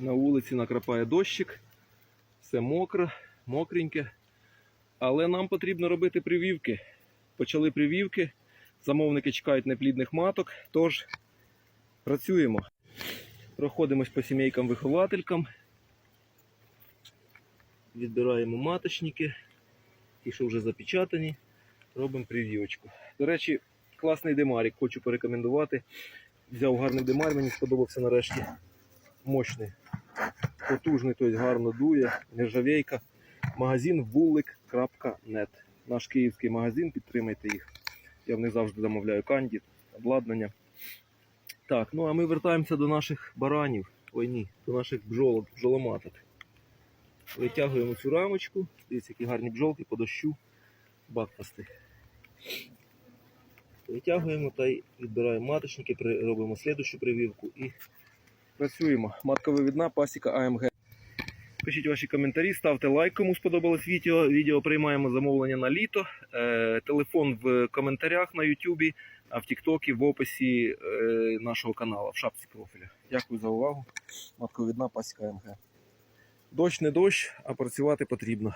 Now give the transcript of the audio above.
На вулиці накрапає дощик, все мокре, мокреньке. Але нам потрібно робити привівки. Почали привівки. Замовники чекають неплідних маток, тож працюємо. Проходимось по сімейкам вихователькам. Відбираємо маточники, ті, що вже запечатані. Робимо привівочку. До речі, класний демарік, хочу порекомендувати. Взяв гарний демар, мені сподобався нарешті. Мощний. Потужний, тобто гарно дує, нержавейка. Магазин вулик.нет. Наш київський магазин, підтримайте їх. Я в них завжди замовляю канді, обладнання. Так, ну а ми вертаємося до наших баранів. Ой ні, до наших бджолок, бджоломаток. Витягуємо цю рамочку. Дивіться, які гарні бджолки по дощу. Бакфасти. Витягуємо та й відбираємо маточники, робимо слідущу прививку і працюємо. Матка вивідна, пасіка АМГ. Пишіть ваші коментарі, ставте лайк, кому сподобалось відео. Відео приймаємо замовлення на літо. Е, телефон в коментарях на Ютубі, а в Тіктокі в описі е, нашого каналу, в шапці профіля. Дякую за увагу. Матковідна пасіка АМГ. Дощ не дощ, а працювати потрібно.